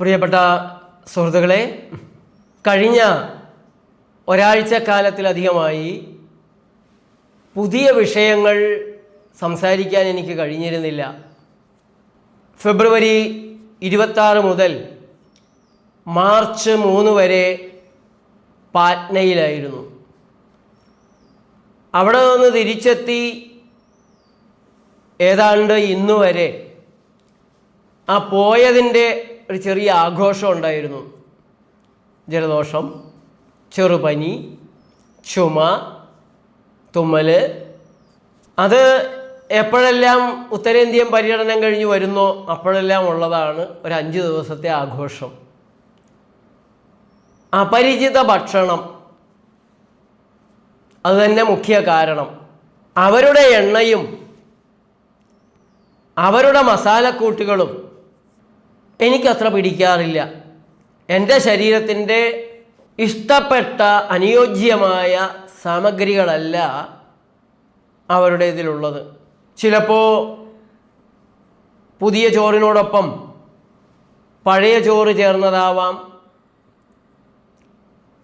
പ്രിയപ്പെട്ട സുഹൃത്തുക്കളെ കഴിഞ്ഞ ഒരാഴ്ച കാലത്തിലധികമായി പുതിയ വിഷയങ്ങൾ സംസാരിക്കാൻ എനിക്ക് കഴിഞ്ഞിരുന്നില്ല. ഫെബ്രുവരി ഇരുപത്താറ് മുതൽ മാർച്ച് മൂന്ന് വരെ പാറ്റ്നയിലായിരുന്നു. അവിടെ നിന്ന് തിരിച്ചെത്തി ഏതാണ്ട് ഇന്നുവരെ ആ പോയതിന്റെ ഒരു ചെറിയ ആഘോഷം ഉണ്ടായിരുന്നു. ജലദോഷം ചെറുപനി ചുമ തുമ്മൽ അത് എപ്പോഴെല്ലാം ഉത്തരേന്ത്യൻ പര്യടനം കഴിഞ്ഞ് വരുന്നോ അപ്പോഴെല്ലാം ഉള്ളതാണ് ഒരു അഞ്ച് ദിവസത്തെ ആഘോഷം. അപരിചിത ഭക്ഷണം. അതുതന്നെ മുഖ്യ കാരണം. അവരുടെ എണ്ണയും അവരുടെ മസാലക്കൂട്ടുകളും എനിക്കത്ര പിടിക്കാറില്ല. എന്റെ ശരീരത്തിന്റെ ഇഷ്ടപ്പെട്ട അനുയോജ്യമായ സാമഗ്രികളല്ല അവരുടെ ഇതിലുള്ളത് ചിലപ്പോൾ പുതിയ ചോറിനോടൊപ്പം പഴയ ചോറ് ചേർന്നതാവാം.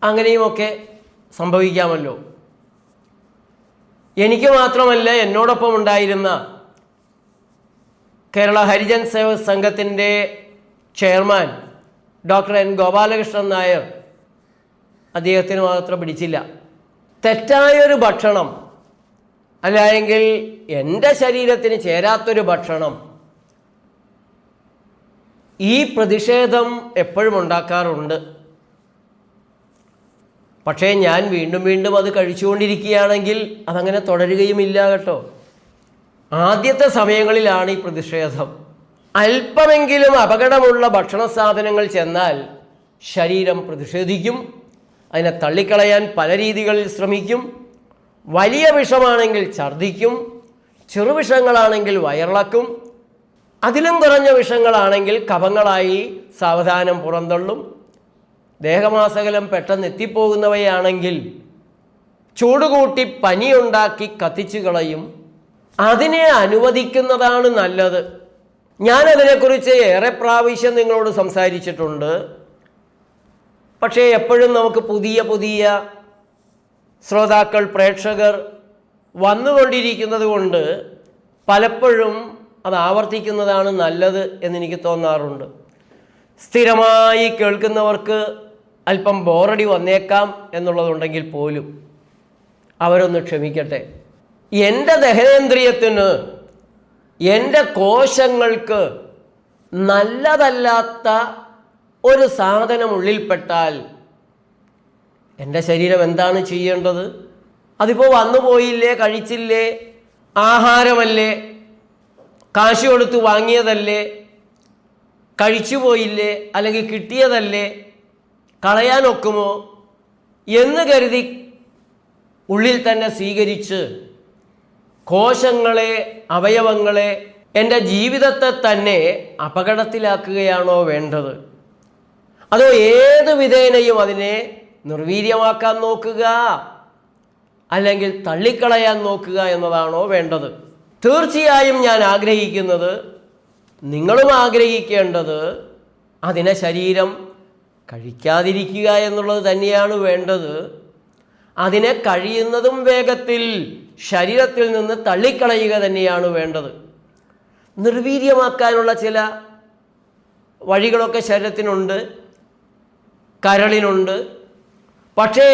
അങ്ങനെയുമൊക്കെ സംഭവിക്കാമല്ലോ. എനിക്ക് മാത്രമല്ല എന്നോടൊപ്പം ഉണ്ടായിരുന്ന കേരള ഹരിജൻ സേവ സംഘത്തിന്റെ chairman doctor N Gopalakrishnan Nair അദ്ദേഹത്തിന് മാത്രം പിടിച്ചില്ല. തെറ്റായൊരു ഭക്ഷണം അല്ലായെങ്കിൽ എന്റെ ശരീരത്തിന് ചേരാത്തൊരു ഭക്ഷണം ഈ പ്രതിഷേധം എപ്പോഴും ഉണ്ടാക്കാറുണ്ട്. പക്ഷേ ഞാൻ വീണ്ടും വീണ്ടും അത് കഴിച്ചുകൊണ്ടിരിക്കുകയാണെങ്കിൽ അതങ്ങനെ തുടരുകയുമില്ല കേട്ടോ. ആദ്യത്തെ സമയങ്ങളിലാണ് ഈ പ്രതിഷേധം. അല്പമെങ്കിലും അപകടമുള്ള ഭക്ഷണ സാധനങ്ങൾ ചെന്നാൽ ശരീരം പ്രതിഷേധിക്കും അതിനെ തള്ളിക്കളയാൻ പല രീതികളിൽ ശ്രമിക്കും വലിയ വിഷമാണെങ്കിൽ ഛർദ്ദിക്കും ചെറുവിഷങ്ങളാണെങ്കിൽ വയറിളക്കും അതിലും കുറഞ്ഞ വിഷങ്ങളാണെങ്കിൽ കഫങ്ങളായി സാവധാനം പുറന്തള്ളും ദേഹമാസകലം പെട്ടെന്ന് എത്തിപ്പോകുന്നവയാണെങ്കിൽ ചൂടുകൂട്ടി പനിയുണ്ടാക്കി കത്തിച്ചു കളയും അതിനെ അനുവദിക്കുന്നതാണ് നല്ലത്. ഞാനതിനെക്കുറിച്ച് ഏറെ പ്രാവശ്യം നിങ്ങളോട് സംസാരിച്ചിട്ടുണ്ട്. പക്ഷേ എപ്പോഴും നമുക്ക് പുതിയ പുതിയ ശ്രോതാക്കൾ പ്രേക്ഷകർ വന്നുകൊണ്ടിരിക്കുന്നത് കൊണ്ട് പലപ്പോഴും അത് ആവർത്തിക്കുന്നതാണ് നല്ലത് എന്നെനിക്ക് തോന്നാറുണ്ട്. സ്ഥിരമായി കേൾക്കുന്നവർക്ക് അല്പം ബോറടി വന്നേക്കാം എന്നുള്ളതുണ്ടെങ്കിൽ പോലും അവരൊന്ന് ക്ഷമിക്കട്ടെ. എന്റെ ദഹനേന്ദ്രിയത്തിന് എന്റെ കോശങ്ങൾക്ക് നല്ലതല്ലാത്ത ഒരു സാധനം ഉള്ളിൽപ്പെട്ടാൽ എന്റെ ശരീരം എന്താണ് ചെയ്യേണ്ടത്? അതിപ്പോൾ വന്നു പോയില്ലേ കഴിച്ചില്ലേ ആഹാരമല്ലേ കാശ് കൊടുത്ത് വാങ്ങിയതല്ലേ കഴിച്ചു പോയില്ലേ അല്ലെങ്കിൽ കിട്ടിയതല്ലേ കളയാനൊക്കുമോ എന്ന് കരുതി ഉള്ളിൽ തന്നെ സ്വീകരിച്ച് കോശങ്ങളെ അവയവങ്ങളെ എന്റെ ജീവിതത്തെ തന്നെ അപകടത്തിലാക്കുകയാണോ വേണ്ടത്? അതോ ഏത് വിധേനയും അതിനെ നിർവീര്യമാക്കാൻ നോക്കുക അല്ലെങ്കിൽ തള്ളിക്കളയാൻ നോക്കുക എന്നതാണോ വേണ്ടത്? തീർച്ചയായും ഞാൻ ആഗ്രഹിക്കുന്നത് നിങ്ങളും ആഗ്രഹിക്കേണ്ടത് അതിനെ ശരീരം കഴിക്കാതിരിക്കുക എന്നുള്ളത് തന്നെയാണ് വേണ്ടത്. അതിനെ കഴിയുന്നതും വേഗത്തിൽ ശരീരത്തിൽ നിന്ന് തള്ളിക്കളയുക തന്നെയാണ് വേണ്ടത്. നിർവീര്യമാക്കാനുള്ള ചില വഴികളൊക്കെ ശരീരത്തിനുണ്ട് കരളിനുണ്ട്. പക്ഷേ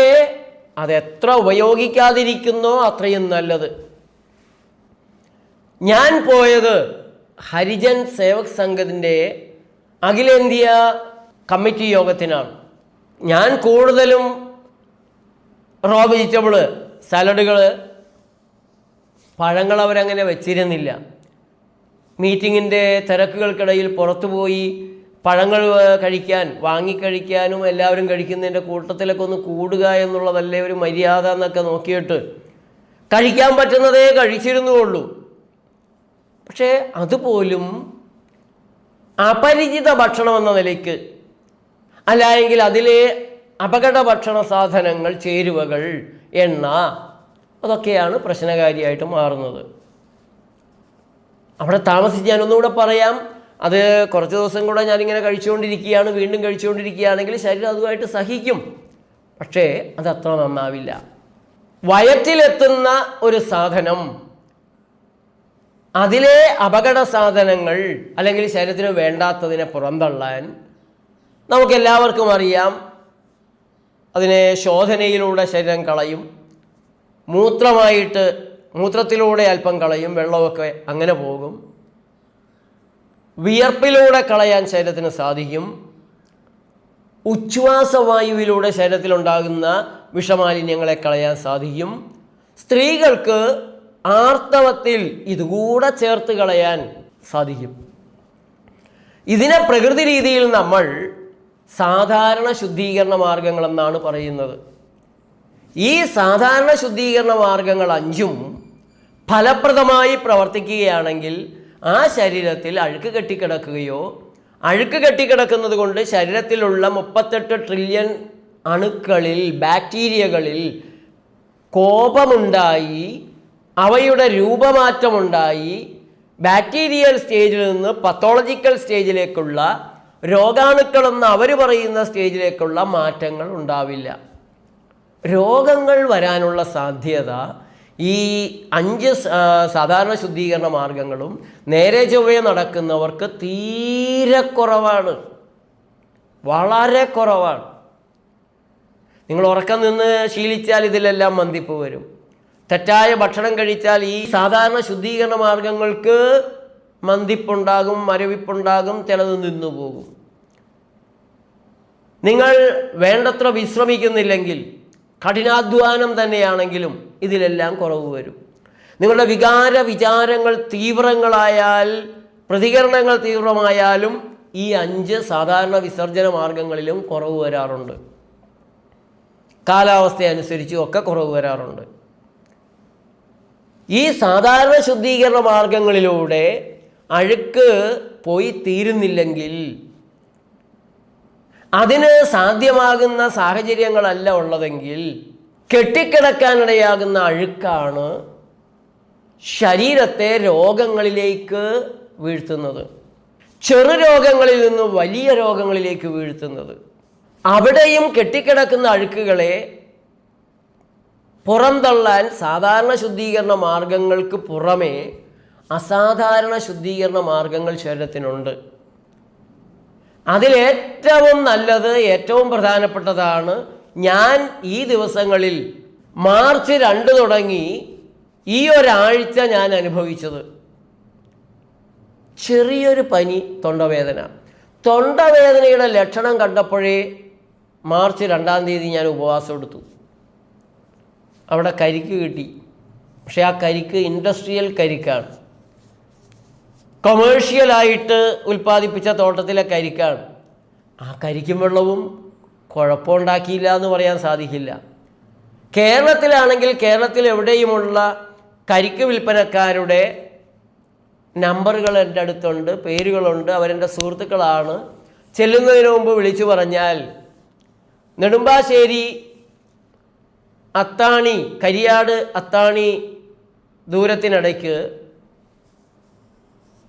അതെത്ര ഉപയോഗിക്കാതിരിക്കുന്നോ അത്രയും നല്ലത്. ഞാൻ പോയത് ഹരിജൻ സേവക് സംഘത്തിന്റെ അഖിലേന്ത്യാ കമ്മിറ്റി യോഗത്തിനാണ്. ഞാൻ കൂടുതലും റോ വെജിറ്റബിൾ സാലഡുകൾ പഴങ്ങൾ അവരങ്ങനെ വെച്ചിരുന്നില്ല. മീറ്റിങ്ങിന്റെ തിരക്കുകൾക്കിടയിൽ പുറത്തുപോയി പഴങ്ങൾ കഴിക്കാൻ വാങ്ങിക്കഴിക്കാനും എല്ലാവരും കഴിക്കുന്നതിന്റെ കൂട്ടത്തിലൊക്കെ ഒന്ന് കൂടുക എന്നുള്ളതല്ലേ ഒരു മര്യാദ എന്നൊക്കെ നോക്കിയിട്ട് കഴിക്കാൻ പറ്റുന്നതേ കഴിച്ചിരുന്നുള്ളൂ. പക്ഷേ അതുപോലും അപരിചിത ഭക്ഷണം എന്ന നിലയ്ക്ക് അല്ലായെങ്കിൽ അതിലെ അപകട ഭക്ഷണ സാധനങ്ങൾ ചേരുവകൾ എണ്ണ അതൊക്കെയാണ് പ്രശ്നകാരിയായിട്ട് മാറുന്നത്. അവിടെ താമസിച്ച് ഞാനൊന്നുകൂടെ പറയാം. അത് കുറച്ച് ദിവസം കൂടെ ഞാനിങ്ങനെ കഴിച്ചുകൊണ്ടിരിക്കുകയാണ് വീണ്ടും കഴിച്ചുകൊണ്ടിരിക്കുകയാണെങ്കിൽ ശരീരം അതുമായിട്ട് സഹിക്കും. പക്ഷേ അത് അത്ര നന്നാവില്ല. വയറ്റിലെത്തുന്ന ഒരു സാധനം അതിലെ അപകട സാധനങ്ങൾ അല്ലെങ്കിൽ ശരീരത്തിന് വേണ്ടാത്തതിനെ പുറന്തള്ളാൻ നമുക്കെല്ലാവർക്കും അറിയാം. അതിനെ ശോധനയിലൂടെ ശരീരം കളയും മൂത്രമായിട്ട് മൂത്രത്തിലൂടെ അല്പം കളയും വെള്ളമൊക്കെ അങ്ങനെ പോകും. വിയർപ്പിലൂടെ കളയാൻ ശരീരത്തിന് സാധിക്കും. ഉച്ഛ്വാസവായുവിലൂടെ ശരീരത്തിലുണ്ടാകുന്ന വിഷമാലിന്യങ്ങളെ കളയാൻ സാധിക്കും. സ്ത്രീകൾക്ക് ആർത്തവത്തിൽ ഇതുകൂടെ ചേർത്ത് കളയാൻ സാധിക്കും. ഇതിനെ പ്രകൃതി രീതിയിൽ നമ്മൾ സാധാരണ ശുദ്ധീകരണ മാർഗങ്ങളെന്നാണ് പറയുന്നത്. ഈ സാധാരണ ശുദ്ധീകരണ മാർഗങ്ങൾ അഞ്ചും ഫലപ്രദമായി പ്രവർത്തിക്കുകയാണെങ്കിൽ ആ ശരീരത്തിൽ അഴുക്ക് കെട്ടിക്കിടക്കുകയോ അഴുക്ക് കെട്ടിക്കിടക്കുന്നത് കൊണ്ട് ശരീരത്തിലുള്ള മുപ്പത്തെട്ട് ട്രില്യൺ അണുക്കളിൽ ബാക്ടീരിയകളിൽ കോപമുണ്ടായി അവയുടെ രൂപമാറ്റമുണ്ടായി ബാക്ടീരിയൽ സ്റ്റേജിൽ നിന്ന് പത്തോളജിക്കൽ സ്റ്റേജിലേക്കുള്ള രോഗാണുക്കളെന്ന് അവർ പറയുന്ന സ്റ്റേജിലേക്കുള്ള മാറ്റങ്ങൾ ഉണ്ടാവില്ല. രോഗങ്ങൾ വരാനുള്ള സാധ്യത ഈ അഞ്ച് സാധാരണ ശുദ്ധീകരണ മാർഗങ്ങളും നേരെ ചൊവ്വേ നടക്കുന്നവർക്ക് തീരെ കുറവാണ്. വളരെ കുറവാണ്. നിങ്ങൾ ഉറക്കം നിന്ന് ശീലിച്ചാൽ ഇതിലെല്ലാം മന്തിപ്പ് വരും. തെറ്റായ ഭക്ഷണം കഴിച്ചാൽ ഈ സാധാരണ ശുദ്ധീകരണ മാർഗങ്ങൾക്ക് മന്ദിപ്പുണ്ടാകും മരവിപ്പുണ്ടാകും ചിലത് നിന്നു പോകും. നിങ്ങൾ വേണ്ടത്ര വിശ്രമിക്കുന്നില്ലെങ്കിൽ കഠിനാധ്വാനം തന്നെയാണെങ്കിലും ഇതിലെല്ലാം കുറവ് വരും. നിങ്ങളുടെ വികാര വിചാരങ്ങൾ തീവ്രങ്ങളായാൽ പ്രതികരണങ്ങൾ തീവ്രമായാലും ഈ അഞ്ച് സാധാരണ വിസർജന മാർഗങ്ങളിലും കുറവ് വരാറുണ്ട്. കാലാവസ്ഥ അനുസരിച്ചും ഒക്കെ കുറവ് വരാറുണ്ട്. ഈ സാധാരണ ശുദ്ധീകരണ മാർഗങ്ങളിലൂടെ അഴുക്ക് പോയി തീരുന്നില്ലെങ്കിൽ അതിന് സാധ്യമാകുന്ന സാഹചര്യങ്ങളല്ല ഉള്ളതെങ്കിൽ കെട്ടിക്കിടക്കാനിടയാകുന്ന അഴുക്കാണ് ശരീരത്തെ രോഗങ്ങളിലേക്ക് വീഴ്ത്തുന്നത്. ചെറു രോഗങ്ങളിൽ നിന്ന് വലിയ രോഗങ്ങളിലേക്ക് വീഴ്ത്തുന്നത്. അവിടെയും കെട്ടിക്കിടക്കുന്ന അഴുക്കുകളെ പുറന്തള്ളാൻ സാധാരണ ശുദ്ധീകരണ മാർഗങ്ങൾക്ക് പുറമേ അസാധാരണ ശുദ്ധീകരണ മാർഗങ്ങൾ ശരീരത്തിനുണ്ട്. അതിലേറ്റവും നല്ലത് ഏറ്റവും പ്രധാനപ്പെട്ടതാണ് ഞാൻ ഈ ദിവസങ്ങളിൽ മാർച്ച് രണ്ട് തുടങ്ങി ഈ ഒരാഴ്ച ഞാൻ അനുഭവിച്ചത്. ചെറിയൊരു പനി തൊണ്ടവേദന. തൊണ്ടവേദനയുടെ ലക്ഷണം കണ്ടപ്പോഴേ മാർച്ച് രണ്ടാം തീയതി ഞാൻ ഉപവാസം എടുത്തു. അവിടെ കരിക്ക് കിട്ടി. പക്ഷേ ആ കരിക്ക് ഇൻഡസ്ട്രിയൽ കരിക്കാണ്. കൊമേഴ്ഷ്യലായിട്ട് ഉൽപ്പാദിപ്പിച്ച തോട്ടത്തിലെ കരിക്കാണ് ആ കരിക്കും വെള്ളവും കുഴപ്പമുണ്ടാക്കിയില്ല എന്ന് പറയാൻ സാധിക്കില്ല. കേരളത്തിലാണെങ്കിൽ കേരളത്തിൽ എവിടെയുമുള്ള കരിക്ക് വിൽപ്പനക്കാരുടെ നമ്പറുകൾ എന്റെ അടുത്തുണ്ട് പേരുകളുണ്ട് അവരെന്റെ സുഹൃത്തുക്കളാണ്. ചെല്ലുന്നതിന് മുമ്പ് വിളിച്ചു പറഞ്ഞാൽ നെടുമ്പാശ്ശേരി അത്താണി കരിയാട് അത്താണി ദൂരത്തിനിടയ്ക്ക്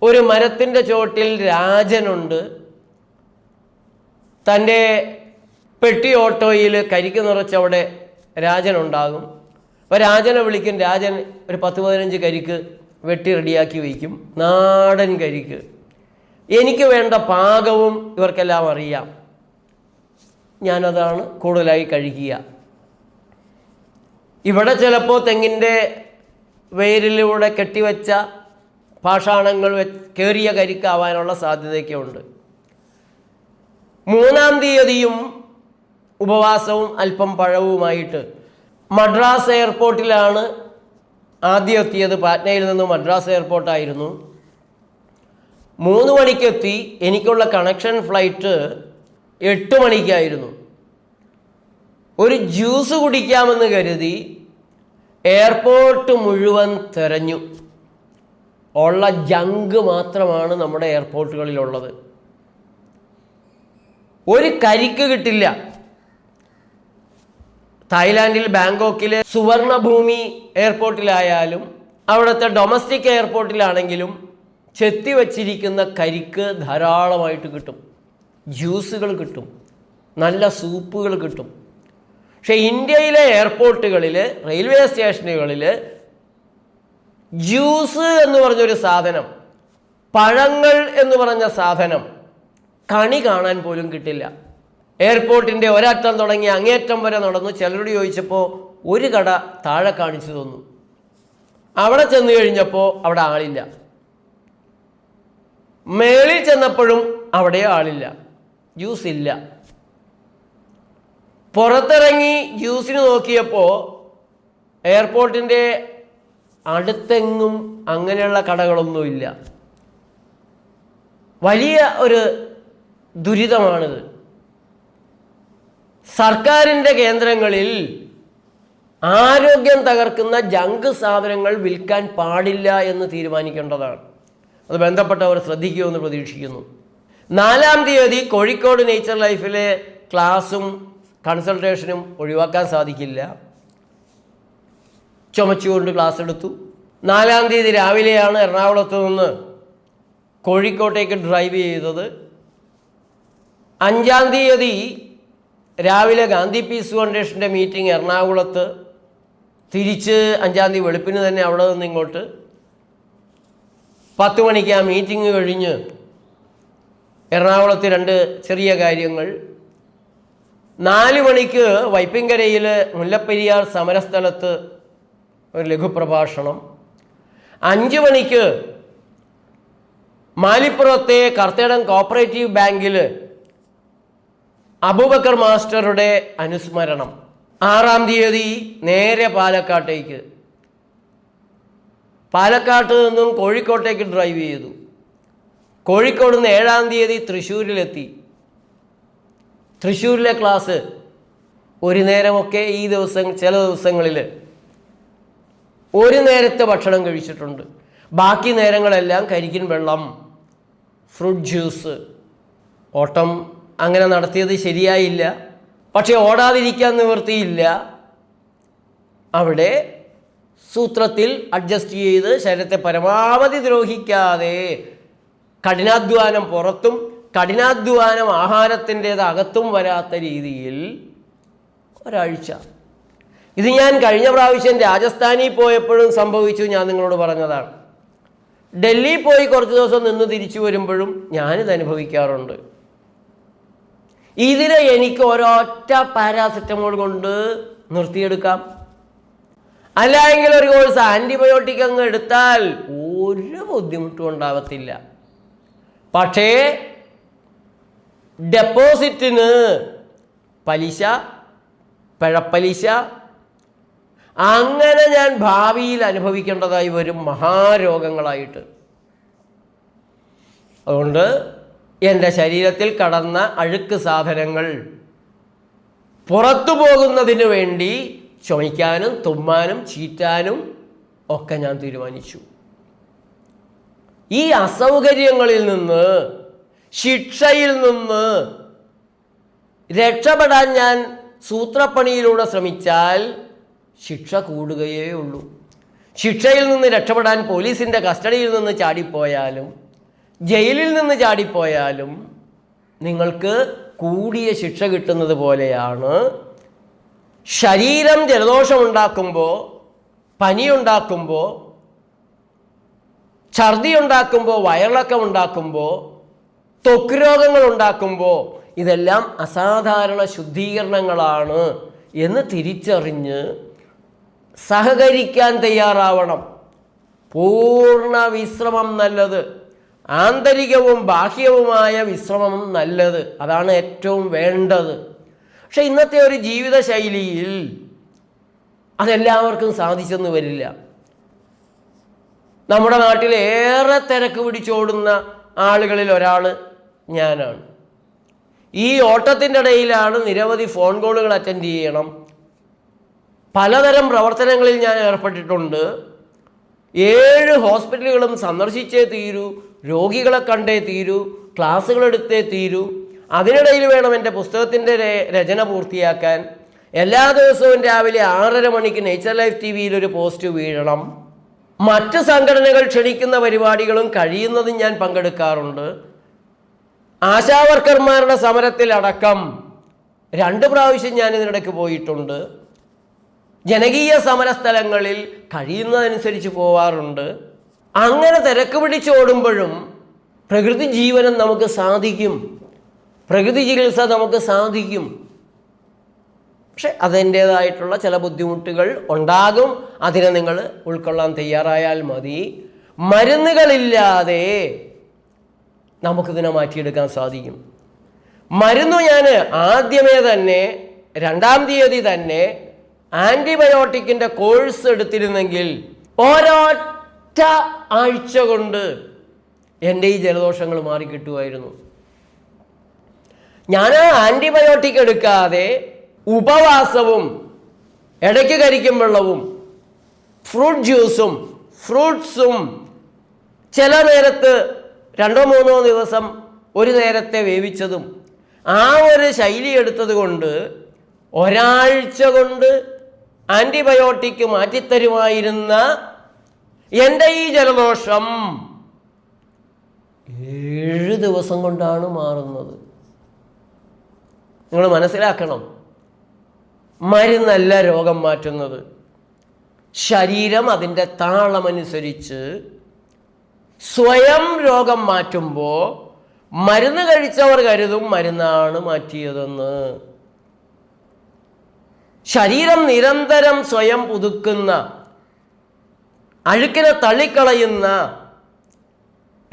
ഒരു മരത്തിന്റെ ചോട്ടിൽ രാജനുണ്ട്. തന്റെ പെട്ടി ഓട്ടോയിൽ കരിക്ക് നിറച്ചവിടെ രാജനുണ്ടാകും. അപ്പോൾ രാജനെ വിളിക്കും. രാജൻ ഒരു പത്ത് പതിനഞ്ച് കരിക്ക് വെട്ടി റെഡിയാക്കി വയ്ക്കും. നാടൻ കരിക്ക്. എനിക്ക് വേണ്ട പാകവും ഇവർക്കെല്ലാം അറിയാം. ഞാനതാണ് കൂടുതലായി കഴിക്കുക ഇവിടെ ചിലപ്പോൾ തെങ്ങിന്റെ വേരിലൂടെ കെട്ടിവെച്ച പാഷാണങ്ങൾ കയറിയ കരിക്കാവാനുള്ള സാധ്യതയൊക്കെ ഉണ്ട് മൂന്നാം തീയതിയും ഉപവാസവും അല്പം പഴവുമായിട്ട് മദ്രാസ് എയർപോർട്ടിലാണ് ആദ്യം എത്തിയത് പാറ്റ്നയിൽ നിന്ന് മദ്രാസ് എയർപോർട്ടായിരുന്നു. മൂന്ന് മണിക്കെത്തി. എനിക്കുള്ള കണക്ഷൻ ഫ്ലൈറ്റ് എട്ട് മണിക്കായിരുന്നു. ഒരു ജ്യൂസ് കുടിക്കാമെന്ന് കരുതി എയർപോർട്ട് മുഴുവൻ തെരഞ്ഞു. ഉള്ള ജങ്ക് മാത്രമാണ് നമ്മുടെ എയർപോർട്ടുകളിലുള്ളത് ഒരു കരിക്ക് കിട്ടില്ല. തായ്ലാൻഡിൽ ബാങ്കോക്കിലെ സുവർണഭൂമി എയർപോർട്ടിലായാലും അവിടുത്തെ ഡൊമസ്റ്റിക് എയർപോർട്ടിലാണെങ്കിലും ചെത്തി വച്ചിരിക്കുന്ന കരിക്ക് ധാരാളമായിട്ട് കിട്ടും. ജ്യൂസുകൾ കിട്ടും. നല്ല സൂപ്പുകൾ കിട്ടും. പക്ഷേ ഇന്ത്യയിലെ എയർപോർട്ടുകളിൽ റെയിൽവേ സ്റ്റേഷനുകളിൽ ജ്യൂസ് എന്ന് പറഞ്ഞൊരു സാധനം പഴങ്ങൾ എന്ന് പറഞ്ഞ സാധനം കണി കാണാൻ പോലും കിട്ടില്ല. എയർപോർട്ടിന്റെ ഒരറ്റം തുടങ്ങി അങ്ങേറ്റം വരെ നടന്നു. ചിലരോട് ചോദിച്ചപ്പോൾ ഒരു കട താഴെ കാണിച്ചു തന്നു. അവിടെ ചെന്ന് കഴിഞ്ഞപ്പോൾ അവിടെ ആളില്ല. മേളിൽ ചെന്നപ്പോഴും അവിടെ ആളില്ല. ജ്യൂസ് ഇല്ല. പുറത്തിറങ്ങി ജ്യൂസിന് നോക്കിയപ്പോൾ എയർപോർട്ടിന്റെ അടുത്തെങ്ങും അങ്ങനെയുള്ള കടകളൊന്നുമില്ല. വലിയ ഒരു ദുരിതമാണിത്. സർക്കാരിന്റെ കേന്ദ്രങ്ങളിൽ ആരോഗ്യം തകർക്കുന്ന ജങ്ക് സാധനങ്ങൾ വിൽക്കാൻ പാടില്ല എന്ന് തീരുമാനിക്കേണ്ടതാണ്. അത് ബന്ധപ്പെട്ടവർ ശ്രദ്ധിക്കുമെന്ന് പ്രതീക്ഷിക്കുന്നു. നാലാം തീയതി കോഴിക്കോട് നേച്ചർ ലൈഫിലെ ക്ലാസ്സും കൺസൾട്ടേഷനും ഒഴിവാക്കാൻ സാധിക്കില്ല. ചുമച്ചുകൊണ്ട് ക്ലാസ് എടുത്തു. നാലാം തീയതി രാവിലെയാണ് എറണാകുളത്ത് നിന്ന് കോഴിക്കോട്ടേക്ക് ഡ്രൈവ് ചെയ്തത്. അഞ്ചാം തീയതി രാവിലെ ഗാന്ധി പീസ് ഫൗണ്ടേഷന്റെ മീറ്റിംഗ് എറണാകുളത്ത്. തിരിച്ച് അഞ്ചാം തീയതി വെളുപ്പിന് തന്നെ അവിടെ നിന്ന് ഇങ്ങോട്ട്. പത്ത് മണിക്ക് ആ മീറ്റിംഗ് കഴിഞ്ഞ് എറണാകുളത്ത് രണ്ട് ചെറിയ കാര്യങ്ങൾ. നാല് മണിക്ക് വൈപ്പിങ്കരയിൽ മുല്ലപ്പെരിയാർ സമരസ്ഥലത്ത് ഒരു ലഘുപ്രഭാഷണം. അഞ്ച് മണിക്ക് മാലിപ്പുറത്തെ കർത്തേടൻ കോപ്പറേറ്റീവ് ബാങ്കിൽ അബൂബക്കർ മാസ്റ്ററുടെ അനുസ്മരണം. ആറാം തീയതി നേരെ പാലക്കാട്ടേക്ക്. പാലക്കാട്ട് നിന്നും കോഴിക്കോട്ടേക്ക് ഡ്രൈവ് ചെയ്തു. കോഴിക്കോട് നിന്ന് ഏഴാം തീയതി തൃശ്ശൂരിലെത്തി. തൃശ്ശൂരിലെ ക്ലാസ് ഒരു നേരമൊക്കെ ഈ ദിവസം ചില ദിവസങ്ങളിൽ ഒരു നേരത്തെ ഭക്ഷണം കഴിച്ചിട്ടുണ്ട്. ബാക്കി നേരങ്ങളെല്ലാം കരിക്കിൻ വെള്ളം ഫ്രൂട്ട് ജ്യൂസ് ഓട്ടം അങ്ങനെ നടത്തിയത് ശരിയായില്ല. പക്ഷേ ഓടാതിരിക്കാൻ നിവൃത്തിയില്ല. അവിടെ സൂത്രത്തിൽ അഡ്ജസ്റ്റ് ചെയ്ത് ശരീരത്തെ പരമാവധി ദ്രോഹിക്കാതെ കഠിനാധ്വാനം പുറത്തും കഠിനാധ്വാനം ആഹാരത്തിന്റേത് അകത്തും വരാത്ത രീതിയിൽ ഒരാഴ്ച ഇത് ഞാൻ കഴിഞ്ഞ പ്രാവശ്യം രാജസ്ഥാനിൽ പോയപ്പോഴും സംഭവിച്ചു ഞാൻ നിങ്ങളോട് പറഞ്ഞതാണ്. ഡൽഹി പോയി കുറച്ച് ദിവസം നിന്ന് തിരിച്ചു വരുമ്പോഴും ഞാനിത് അനുഭവിക്കാറുണ്ട്. ഇതിനെ എനിക്ക് ഒരൊറ്റ പാരാസെറ്റമോൾ കൊണ്ട് നിർത്തിയെടുക്കാം. അല്ല എങ്കിൽ ഒരു കോഴ്സ് ആന്റിബയോട്ടിക് അങ്ങ് എടുത്താൽ ഒരു ബുദ്ധിമുട്ടും ഉണ്ടാവത്തില്ല. പക്ഷേ ഡെപ്പോസിറ്റിന് പലിശ പിഴപ്പലിശ അങ്ങനെ ഞാൻ ഭാവിയിൽ അനുഭവിക്കേണ്ടതായി വരും മഹാരോഗങ്ങളായിട്ട്. അതുകൊണ്ട് എന്റെ ശരീരത്തിൽ കടന്ന അഴുക്ക് സാധനങ്ങൾ പുറത്തു പോകുന്നതിന് വേണ്ടി ചുമയ്ക്കാനും തുമ്മാനും ചീറ്റാനും ഒക്കെ ഞാൻ തീരുമാനിച്ചു. ഈ അസൗകര്യങ്ങളിൽ നിന്ന് ശിക്ഷയിൽ നിന്ന് രക്ഷപ്പെടാൻ ഞാൻ സൂത്രപ്പണിയിലൂടെ ശ്രമിച്ചാൽ ശിക്ഷ കൂടുകയേ ഉള്ളൂ ശിക്ഷയിൽ നിന്ന് രക്ഷപ്പെടാൻ പോലീസിന്റെ കസ്റ്റഡിയിൽ നിന്ന് ചാടിപ്പോയാലും ജയിലിൽ നിന്ന് ചാടിപ്പോയാലും നിങ്ങൾക്ക് കൂടിയ ശിക്ഷ കിട്ടുന്നത് പോലെയാണ്. ശരീരം ജലദോഷമുണ്ടാക്കുമ്പോൾ പനിയുണ്ടാക്കുമ്പോൾ ഛർദി ഉണ്ടാക്കുമ്പോൾ വയറിളക്കം ഉണ്ടാക്കുമ്പോൾ ത്വക്ക് രോഗങ്ങൾ ഉണ്ടാക്കുമ്പോൾ ഇതെല്ലാം അസാധാരണ ശുദ്ധീകരണങ്ങളാണ് എന്ന് തിരിച്ചറിഞ്ഞ് സഹകരിക്കാൻ തയ്യാറാവണം. പൂർണ വിശ്രമം നല്ലത്. ആന്തരികവും ബാഹ്യവുമായ വിശ്രമം നല്ലത്. അതാണ് ഏറ്റവും വേണ്ടത്. പക്ഷെ ഇന്നത്തെ ഒരു ജീവിതശൈലിയിൽ അതെല്ലാവർക്കും സാധിച്ചെന്ന് വരില്ല. നമ്മുടെ നാട്ടിൽ ഏറെ തിരക്ക് പിടിച്ചോടുന്ന ആളുകളിൽ ഒരാൾ ഞാനാണ്. ഈ ഓട്ടത്തിന്റെ ഇടയിലാണ് നിരവധി ഫോൺ കോളുകൾ അറ്റൻഡ് ചെയ്യണം. പലതരം പ്രവർത്തനങ്ങളിൽ ഞാൻ ഏർപ്പെട്ടിട്ടുണ്ട്. ഏഴ് ഹോസ്പിറ്റലുകളും സന്ദർശിച്ചേ തീരൂ രോഗികളെ കണ്ടേ തീരൂ ക്ലാസ്സുകൾ എടുത്തേ തീരൂ. അതിനിടയിൽ വേണം എന്റെ പുസ്തകത്തിന്റെ രചന പൂർത്തിയാക്കാൻ. എല്ലാ ദിവസവും രാവിലെ ആറര മണിക്ക് നേച്ചർ ലൈഫ് ടി വിയിൽ ഒരു പോസ്റ്റ് വീഴണം. മറ്റ് സംഘടനകൾ ക്ഷണിക്കുന്ന പരിപാടികളും കഴിയുന്നതും ഞാൻ പങ്കെടുക്കാറുണ്ട്. ആശാവർക്കർമാരുടെ സമരത്തിലടക്കം രണ്ട് പ്രാവശ്യം ഞാൻ ഇതിനിടയ്ക്ക് പോയിട്ടുണ്ട്. ജനകീയ സമരസ്ഥലങ്ങളിൽ കഴിയുന്നതനുസരിച്ച് പോവാറുണ്ട്. അങ്ങനെ തിരക്ക് പിടിച്ചോടുമ്പോഴും പ്രകൃതി ജീവനം നമുക്ക് സാധിക്കും. പ്രകൃതി ചികിത്സ നമുക്ക് സാധിക്കും. പക്ഷെ അതിന്റേതായിട്ടുള്ള ചില ബുദ്ധിമുട്ടുകൾ ഉണ്ടാകും. അതിനെ നിങ്ങൾ ഉൾക്കൊള്ളാൻ തയ്യാറായാൽ മതി. മരുന്നുകളില്ലാതെ നമുക്കിതിനെ മാറ്റിയെടുക്കാൻ സാധിക്കും. മരുന്ന് ഞാൻ ആദ്യമേ തന്നെ രണ്ടാം തീയതി തന്നെ ആന്റിബയോട്ടിക്കിന്റെ കോഴ്സ് എടുത്തിരുന്നെങ്കിൽ ഒരൊറ്റ ആഴ്ച കൊണ്ട് എന്റെ ഈ ജലദോഷങ്ങൾ മാറിക്കിട്ടുമായിരുന്നു ഞാൻ ആന്റിബയോട്ടിക് എടുക്കാതെ ഉപവാസവും ഇടയ്ക്ക് കരിക്കും വെള്ളവും ഫ്രൂട്ട് ജ്യൂസും ഫ്രൂട്ട്സും ചില നേരത്ത് രണ്ടോ മൂന്നോ ദിവസം ഒരു നേരത്തെ വേവിച്ചതും ആ ഒരു ശൈലി എടുത്തത് കൊണ്ട് ഒരാഴ്ച കൊണ്ട് ആന്റിബയോട്ടിക് മാറ്റിത്തരുമായിരുന്ന എന്റെ ഈ ജലദോഷം ഏഴ് ദിവസം കൊണ്ടാണ് മാറുന്നത്. നിങ്ങൾ മനസ്സിലാക്കണം. മരുന്നല്ല രോഗം മാറ്റുന്നത്. ശരീരം അതിന്റെ താളമനുസരിച്ച് സ്വയം രോഗം മാറ്റുമ്പോൾ മരുന്ന് കഴിച്ചവർ കരുതും മരുന്നാണ് മാറ്റിയതെന്ന്. ശരീരം നിരന്തരം സ്വയം പുതുക്കുന്ന അഴുക്കിനെ തള്ളിക്കളയുന്ന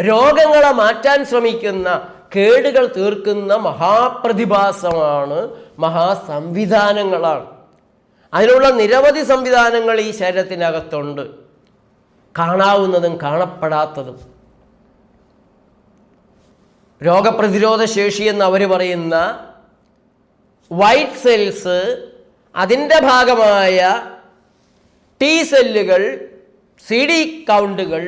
രോഗങ്ങളെ മാറ്റാൻ ശ്രമിക്കുന്ന കേടുകൾ തീർക്കുന്ന മഹാപ്രതിഭാസമാണ് മഹാസംവിധാനങ്ങളാണ്. അതിനുള്ള നിരവധി സംവിധാനങ്ങൾ ഈ ശരീരത്തിനകത്തുണ്ട്. കാണാവുന്നതും കാണപ്പെടാത്തതും. രോഗപ്രതിരോധ ശേഷി എന്ന് അവർ പറയുന്ന വൈറ്റ് സെൽസ് അതിന്റെ ഭാഗമായ ടി സെല്ലുകൾ സി ഡി കൗണ്ടുകൾ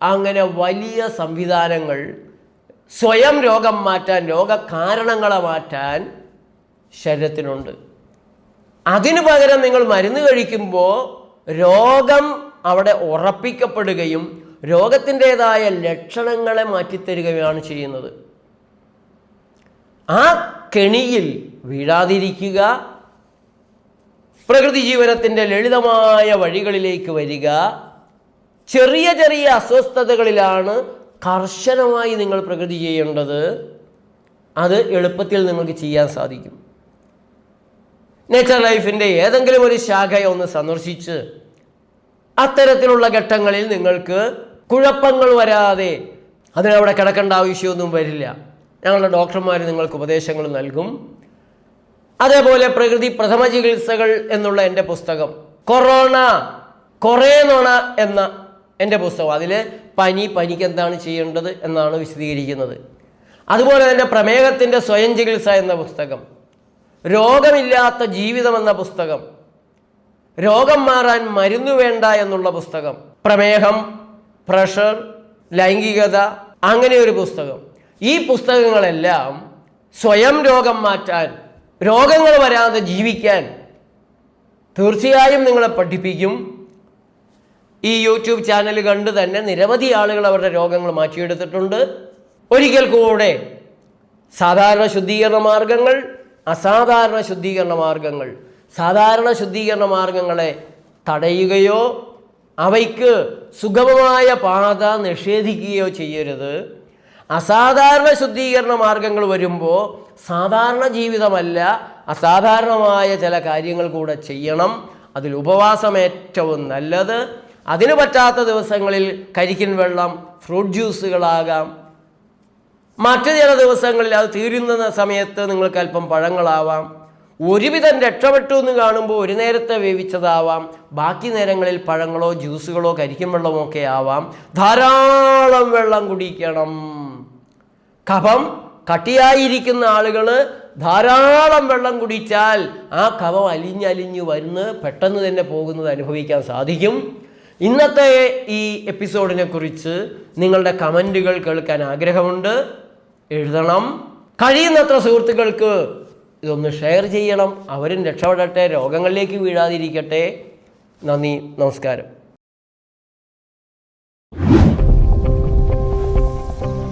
അങ്ങനെ വലിയ സംവിധാനങ്ങൾ സ്വയം രോഗം മാറ്റാൻ രോഗകാരണങ്ങളെ മാറ്റാൻ ശരീരത്തിനുണ്ട്. അതിനു പകരം നിങ്ങൾ മരുന്ന് കഴിക്കുമ്പോൾ രോഗം അവിടെ ഉറപ്പിക്കപ്പെടുകയും രോഗത്തിന്റെതായ ലക്ഷണങ്ങളെ മാറ്റിത്തരികയാണ് ചെയ്യുന്നത്. ആ കെണിയിൽ വീഴാതിരിക്കുക പ്രകൃതി ജീവനത്തിന്റെ ലളിതമായ വഴികളിലേക്ക് വരിക. ചെറിയ ചെറിയ അസ്വസ്ഥതകളിലാണ് കർശനമായി നിങ്ങൾ പ്രകൃതി ചെയ്യേണ്ടത്. അത് എളുപ്പത്തിൽ നിങ്ങൾക്ക് ചെയ്യാൻ സാധിക്കും. നേച്ചർ ലൈഫിന്റെ ഏതെങ്കിലും ഒരു ശാഖയെ ഒന്ന് സന്ദർശിച്ച് അത്തരത്തിലുള്ള ഘട്ടങ്ങളിൽ നിങ്ങൾക്ക് കുഴപ്പങ്ങൾ വരാതെ അതിനവിടെ കിടക്കേണ്ട ആവശ്യമൊന്നും വരില്ല. ഞങ്ങളുടെ ഡോക്ടർമാർ നിങ്ങൾക്ക് ഉപദേശങ്ങൾ നൽകും. അതേപോലെ പ്രകൃതി പ്രഥമ ചികിത്സകൾ എന്നുള്ള എന്റെ പുസ്തകം. കൊറോണ കുറേ നൊണ എന്ന എന്റെ പുസ്തകം. അതിൽ പനി പനിക്ക് എന്താണ് ചെയ്യേണ്ടത് എന്നാണ് വിശദീകരിക്കുന്നത്. അതുപോലെ തന്നെ പ്രമേഹത്തിന്റെ സ്വയം ചികിത്സ എന്ന പുസ്തകം. രോഗമില്ലാത്ത ജീവിതം എന്ന പുസ്തകം. രോഗം മാറാൻ മരുന്ന് വേണ്ട എന്നുള്ള പുസ്തകം. പ്രമേഹം പ്രഷർ ലൈംഗികത അങ്ങനെ ഒരു പുസ്തകം. ഈ പുസ്തകങ്ങളെല്ലാം സ്വയം രോഗം മാറ്റാൻ രോഗങ്ങൾ വരാതെ ജീവിക്കാൻ തീർച്ചയായും നിങ്ങളെ പഠിപ്പിക്കും. ഈ യൂട്യൂബ് ചാനൽ കണ്ട് തന്നെ നിരവധി ആളുകൾ അവരുടെ രോഗങ്ങൾ മാറ്റിയെടുത്തിട്ടുണ്ട്. ഒരിക്കൽ കൂടെ സാധാരണ ശുദ്ധീകരണ മാർഗങ്ങൾ അസാധാരണ ശുദ്ധീകരണ മാർഗങ്ങൾ സാധാരണ ശുദ്ധീകരണ മാർഗങ്ങളെ തടയുകയോ അവയ്ക്ക് സുഗമമായ പാത നിഷേധിക്കുകയോ ചെയ്യരുത്. അസാധാരണ ശുദ്ധീകരണ മാർഗങ്ങൾ വരുമ്പോൾ സാധാരണ ജീവിതമല്ല അസാധാരണമായ ചില കാര്യങ്ങൾ കൂടെ ചെയ്യണം. അതിൽ ഉപവാസം ഏറ്റവും നല്ലത്. അതിന് പറ്റാത്ത ദിവസങ്ങളിൽ കരിക്കിൻ വെള്ളം ഫ്രൂട്ട് ജ്യൂസുകളാകാം മറ്റു ചില ദിവസങ്ങളിൽ അത് തീരുന്ന സമയത്ത് നിങ്ങൾക്ക് അല്പം പഴങ്ങളാവാം. ഒരുവിധം രക്ഷപ്പെട്ടു എന്ന് കാണുമ്പോൾ ഒരു നേരത്തെ വേവിച്ചതാവാം. ബാക്കി നേരങ്ങളിൽ പഴങ്ങളോ ജ്യൂസുകളോ കരിക്കും വെള്ളമോ ഒക്കെ ആവാം. ധാരാളം വെള്ളം കുടിക്കണം. കഫം കട്ടിയായിരിക്കുന്ന ആളുകൾ ധാരാളം വെള്ളം കുടിച്ചാൽ ആ കഫം അലിഞ്ഞലിഞ്ഞ് വരുന്ന് പെട്ടെന്ന് തന്നെ പോകുന്നത് അനുഭവിക്കാൻ സാധിക്കും. ഇന്നത്തെ ഈ എപ്പിസോഡിനെ കുറിച്ച് നിങ്ങളുടെ കമന്റുകൾ കേൾക്കാൻ ആഗ്രഹമുണ്ട്. എഴുതണം. കഴിയുന്നത്ര സുഹൃത്തുക്കൾക്ക് ഇതൊന്ന് ഷെയർ ചെയ്യണം. അവരും രക്ഷപ്പെടട്ടെ രോഗങ്ങളിലേക്ക് വീഴാതിരിക്കട്ടെ. നന്ദി നമസ്കാരം.